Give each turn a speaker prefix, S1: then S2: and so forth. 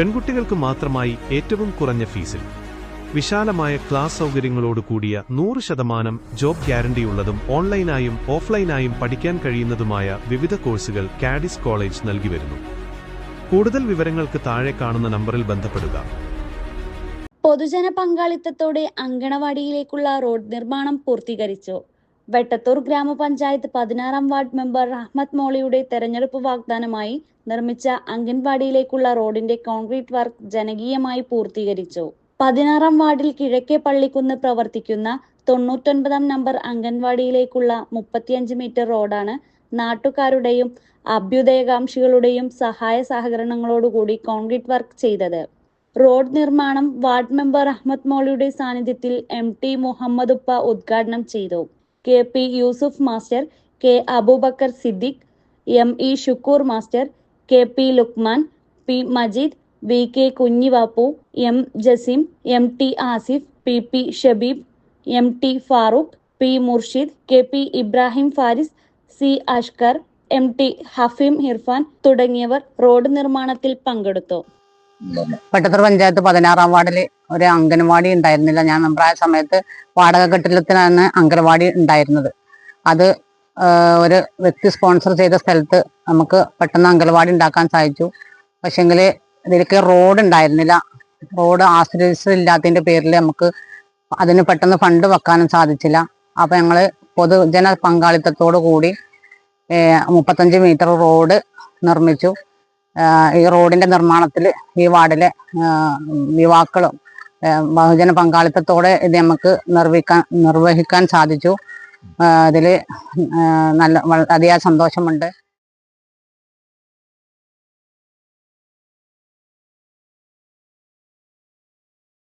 S1: പെൺകുട്ടികൾക്ക് മാത്രമായി ഏറ്റവും കുറഞ്ഞ ഫീസിൽ. വിശാലമായ ക്ലാസ് സൗകര്യങ്ങളോട് കൂടിയ നൂറ് ശതമാനം ജോബ് ഗ്യാരണ്ടിയുള്ളതും ഓൺലൈനായും ഓഫ്ലൈനായും പഠിക്കാൻ കഴിയുന്നതുമായ വിവിധ കോഴ്സുകൾ കാഡിസ് കോളേജ് നൽകി വരുന്നു. കൂടുതൽ വിവരങ്ങൾക്ക് താഴെ കാണുന്ന നമ്പറിൽ ബന്ധപ്പെടുക.
S2: പൊതുജന പങ്കാളിത്തത്തോടെ അങ്കണവാടിയിലേക്കുള്ള റോഡ് നിർമ്മാണം പൂർത്തീകരിച്ചു. വെട്ടത്തൂർ ഗ്രാമപഞ്ചായത്ത് പതിനാറാം വാർഡ് മെമ്പർ റഹ്മത്ത് മോളിയുടെ തെരഞ്ഞെടുപ്പ് വാഗ്ദാനമായി നിർമ്മിച്ച അംഗൻവാടിയിലേക്കുള്ള റോഡിന്റെ കോൺക്രീറ്റ് വർക്ക് ജനകീയമായി പൂർത്തീകരിച്ചു. പതിനാറാം വാർഡിൽ കിഴക്കേ പള്ളിക്കുന്ന് പ്രവർത്തിക്കുന്ന തൊണ്ണൂറ്റൊൻപതാം നമ്പർ അംഗൻവാടിയിലേക്കുള്ള മുപ്പത്തിയഞ്ച് മീറ്റർ റോഡാണ് നാട്ടുകാരുടെയും അഭ്യുദയകാംക്ഷികളുടെയും സഹായ സഹകരണങ്ങളോടുകൂടി കോൺക്രീറ്റ് വർക്ക് ചെയ്തത്. റോഡ് നിർമ്മാണം വാർഡ് മെമ്പർ അഹമ്മദ് മോളിയുടെ സാന്നിധ്യത്തിൽ എം ടി മുഹമ്മദ് ഉപ്പ ഉദ്ഘാടനം ചെയ്തു. K P Yusuf master K Abubakar Siddique M E Shukoor master K P Lukman P Majeed V K Kunjivappu M Jaseem M T Asif P P Shabeeb M T Farooq P Murshid K P Ibrahim Faris C Ashkar M T Hafeem Irfan തുടങ്ങിയവർ road നിർമ്മാണത്തിൽ പങ്കെടുത്തു.
S3: പെട്ടത്തൂർ പഞ്ചായത്ത് പതിനാറാം വാർഡിൽ ഒരു അംഗനവാടി ഉണ്ടായിരുന്നില്ല. ഞാൻ മെമ്പറായ സമയത്ത് വാടക കെട്ടിടത്തിലാണ് അംഗനവാടി ഉണ്ടായിരുന്നത്. അത് ഒരു വ്യക്തി സ്പോൺസർ ചെയ്ത സ്ഥലത്ത് നമുക്ക് പെട്ടെന്ന് അംഗനവാടി ഉണ്ടാക്കാൻ സാധിച്ചു. പക്ഷെങ്കിൽ ഇതിലേക്ക് റോഡ് ഉണ്ടായിരുന്നില്ല. റോഡ് ആശ്രയിച്ചില്ലാത്തതിന്റെ പേരിൽ നമുക്ക് അതിന് പെട്ടെന്ന് ഫണ്ട് വെക്കാനും സാധിച്ചില്ല. അപ്പൊ ഞങ്ങൾ പൊതുജന പങ്കാളിത്തത്തോടു കൂടി മുപ്പത്തഞ്ച് മീറ്റർ റോഡ് നിർമ്മിച്ചു. ഈ റോഡിന്റെ നിർമ്മാണത്തിൽ ഈ വാർഡിലെ യുവാക്കളും ബഹുജന പങ്കാളിത്തത്തോടെ ഇത് നമുക്ക് നിർവഹിക്കാൻ നിർവഹിക്കാൻ സാധിച്ചു. അതിൽ നല്ല അതിയായ സന്തോഷമുണ്ട്.